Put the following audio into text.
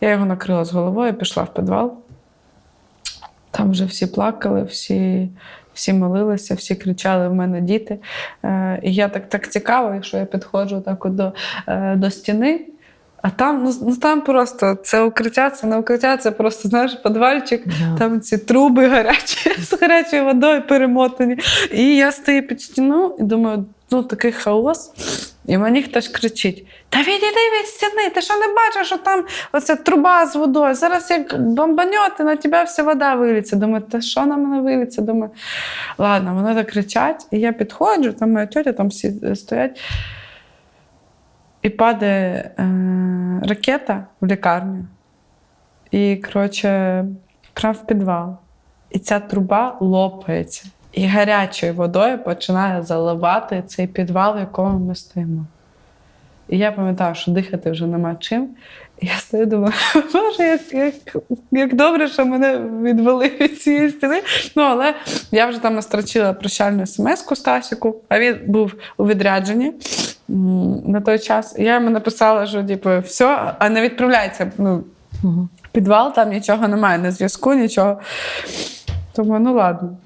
Я його накрила з головою, пішла в підвал. Там вже всі плакали, всі, всі молилися, всі кричали: в мене діти. Е, і я так, так цікаво, якщо я підходжу так от до, е, до стіни. А там, ну, ну там просто це укриття, це не укриття, це просто, знаєш, підвальчик, Да. там ці труби гарячі з гарячою водою перемотані. І я стою під стіну і думаю, ну такий хаос. І мені хтось кричить: Та відійди від стіни, ти що не бачиш, що там оця труба з водою. Зараз як бомбаньоти, на тебе вся вода виліться. Думаю, та що на мене виліться? Думаю, ладно, вони так кричать, і я підходжу, там моя тьотя, там всі стоять. І падає е, ракета в лікарню. І, коротше, прямо в підвал. І ця труба лопається. І гарячою водою починає заливати цей підвал, в якому ми стоїмо. І я пам'ятаю, що дихати вже нема чим. І я стою думаю, боже, як, як, як добре, що мене відвели від цієї стіни. Ну, але я вже там настрочила прощальну смс-ку Стасіку, а він був у відрядженні на той час. І я йому написала, що типу, все, а не відправляється. Ну, підвал, там нічого немає, ні зв'язку, нічого. Тому ну ладно.